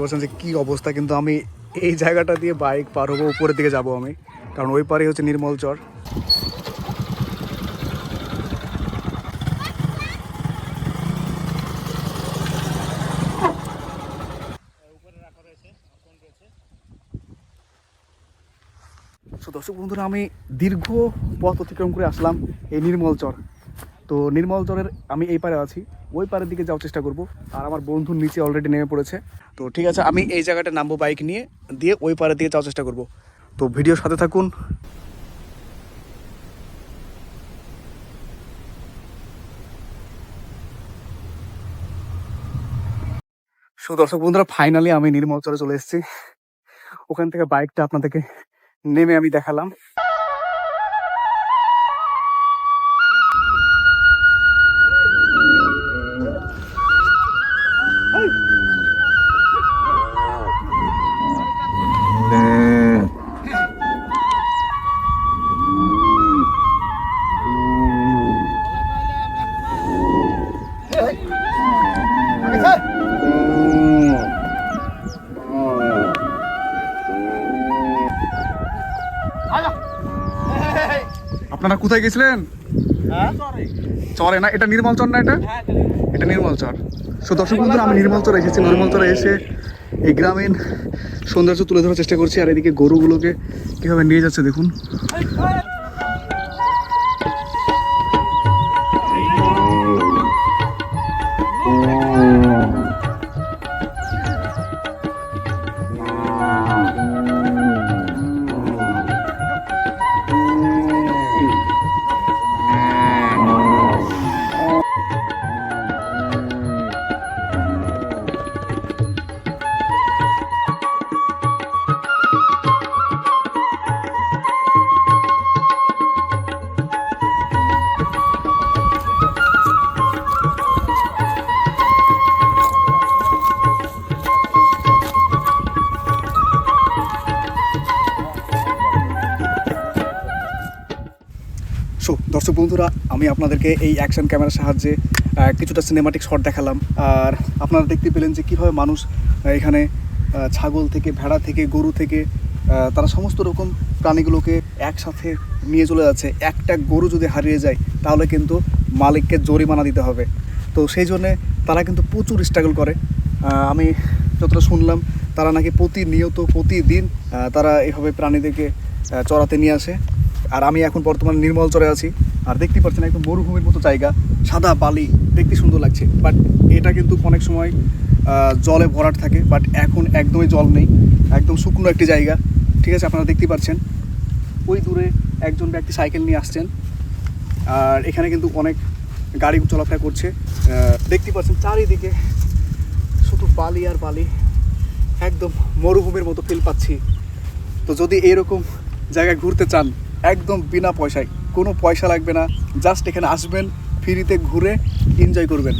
পাচ্ছেন যে কি অবস্থা, কিন্তু আমি এই জায়গাটা দিয়ে বাইক পার হব, উপরের দিকে যাব আমি। কারণ ওই পারে হচ্ছে নির্মল চর। দর্শক বন্ধুরা, আমি দীর্ঘ পথ অতিক্রম করে আসলাম এই নির্মল চর। তো নির্মল চরের আমি এই পারে আছি। ওই পারের দিকে যাওয়ার চেষ্টা করব। আর আমার বন্ধু নিচে অলরেডি নেমে পড়েছে। তো ঠিক আছে, আমি এই জায়গাটা নামবো বাইক নিয়ে, দিয়ে ওই পারের দিকে যাওয়ার চেষ্টা করব। তো ভিডিওর সাথে থাকুন। সো দর্শক বন্ধুরা ফাইনালি আমি নির্মল চরে চলে এসেছি। ওখান থেকে বাইকটা আপনাদেরকে নেমে আমি দেখালাম। আপনারা কোথায় গেছিলেন? চরে না? এটা নির্মল চর না এটা? এটা নির্মল চর। সো দর্শক বন্ধুরা আমি নির্মল চর এসেছি। নির্মল চরে এসে এই গ্রামীণ সৌন্দর্য তুলে ধরার চেষ্টা করছি। আর এদিকে গরুগুলোকে কীভাবে নিয়ে যাচ্ছে দেখুন। সো দর্শক বন্ধুরা, আমি আপনাদেরকে এই অ্যাকশন ক্যামেরার সাহায্যে কিছুটা সিনেমাটিক শট দেখালাম। আর আপনারা দেখতে পেলেন যে কীভাবে মানুষ এখানে ছাগল থেকে, ভেড়া থেকে, গরু থেকে তারা সমস্ত রকম প্রাণীগুলোকে একসাথে নিয়ে চলে যাচ্ছে। একটা গরু যদি হারিয়ে যায়, তাহলে কিন্তু মালিককে জরিমানা দিতে হবে। তো সেই জন্যে তারা কিন্তু প্রচুর স্ট্রাগল করে। আমি যতটা শুনলাম, তারা নাকি প্রতিনিয়ত, প্রতিদিন তারা এইভাবে প্রাণীদেরকে চড়াতে নিয়ে আসে। আর আমি এখন বর্তমানে নির্মল চরে আছি। আর দেখতে পাচ্ছেন একদম মরুভূমির মতো জায়গা, সাদা বালি, দেখতে সুন্দর লাগছে। বাট এটা কিন্তু অনেক সময় জলে ভরাট থাকে বাট এখন একদমই জল নেই। একদম শুকনো একটি জায়গা, ঠিক আছে, আপনারা দেখতে পাচ্ছেন। ওই দূরে একজন ব্যক্তি সাইকেল নিয়ে আসছেন। আর এখানে কিন্তু অনেক গাড়ি চলাফেরা করছে। দেখতে পাচ্ছেন চারিদিকে শুধু বালি আর বালি। একদম মরুভূমির মতো ফিল পাচ্ছি। তো যদি এরকম জায়গায় ঘুরতে চান একদম বিনা পয়সায়। কোনো পয়সা লাগবে না জাস্ট এখানে আসবেন, ফ্রিতে ঘুরে এনজয় করবেন।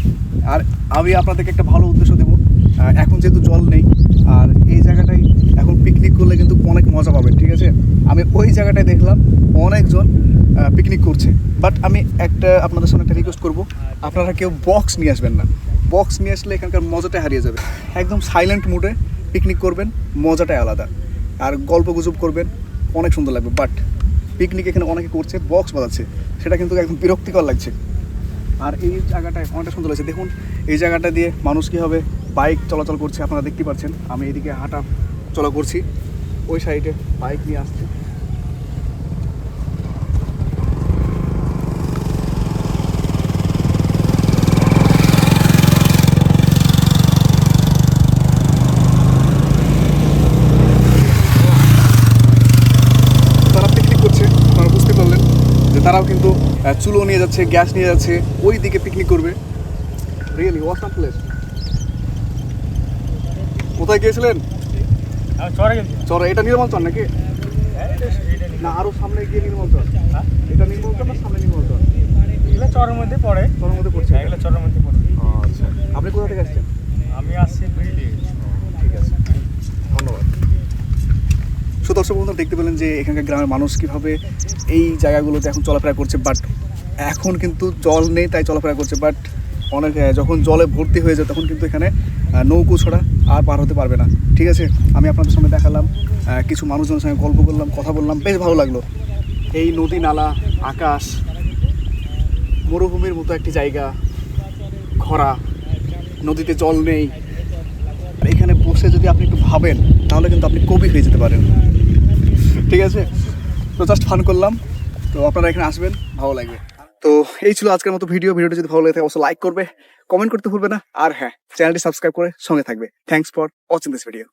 আর আমি আপনাদেরকে একটা ভালো উদ্দেশ্য দেবো। এখন যেহেতু জল নেই, আর এই জায়গাটাই এখন পিকনিক করলে কিন্তু অনেক মজা পাবেন, ঠিক আছে? আমি ওই জায়গাটায় দেখলাম অনেকজন পিকনিক করছে। বাট আমি একটা আপনাদের সামনে একটা রিকোয়েস্ট করব, আপনারা কেউ বক্স নিয়ে আসবেন না। বক্স নিয়ে আসলে এখানকার মজাটাই হারিয়ে যাবে। একদম সাইলেন্ট মুডে পিকনিক করবেন, মজাটাই আলাদা। আর গল্প গুজব করবেন, অনেক সুন্দর লাগবে। বাট পিকনিক এখানে অনেকে করছে বক্স বাজাচ্ছে, সেটা কিন্তু একদম বিরক্তিকর লাগছে। আর এই জায়গাটা অনেকটা সুন্দর লাগছে। দেখুন, এই জায়গাটা দিয়ে মানুষ কীভাবে বাইক চলাচল করছে, আপনারা দেখতে পাচ্ছেন। আমি এদিকে হাঁটা চলা করছি। ওই সাইডে বাইক নিয়ে আসছে তারা পিকনিক করছে আপনারা বুঝতে পারলেন যে তারাও কিন্তু চুলো নিয়ে যাচ্ছে গ্যাস নিয়ে যাচ্ছে ওই দিকে পিকনিক করবে। রিয়েলি ওয়াসাম প্লেস কোথায় গিয়েছিলেন? চরে এটা নির্মল চর নাকি? না আরও সামনে গিয়ে নির্মল চর। এটা নির্মল চর না সামনে নির্মল চর? এগুলো চরের মধ্যে পড়ে। চরের মধ্যে পড়ছে। এগুলো চরের মধ্যে পড়ে। আচ্ছা। আপনি কোথা থেকে আসছেন? আমি আসছি ব্রিলি ঠিক আছে ধন্যবাদ সুদর্শক বন্ধু দেখতে পেলেন যে এখানকার গ্রামের মানুষ কীভাবে এই জায়গাগুলোতে এখন চলাফেরা করছে বাট এখন কিন্তু জল নেই, তাই চলাফেরা করছে বাট অনেক যখন জলে ভর্তি হয়ে যায়, তখন কিন্তু এখানে নৌকো ছড়া আর পার হতে পারবে না। ঠিক আছে? আমি আপনাদের সঙ্গে দেখালাম কিছু মানুষজনের সঙ্গে গল্প করলাম, কথা বললাম, বেশ ভালো লাগল। এই নদী নালা, আকাশ, মরুভূমির মতো একটি জায়গা, খরা, নদীতে জল নেই। এখানে বসে যদি আপনি একটু ভাবেন, তাহলে কিন্তু আপনি কবি হয়ে যেতে পারেন। ঠিক আছে? তো জাস্ট ফান করলাম। তো আপনারা এখানে আসবেন, ভালো লাগবে। তো এই ছিল আজকের মতো ভিডিও ভিডিওটা যদি ভালো লাগে থাকে, অবশ্যই লাইক করবে কমেন্ট করতে ভুলবে না। আর হ্যাঁ চ্যানেলটি সাবস্ক্রাইব করে সঙ্গে থাকবে। Thanks for watching this video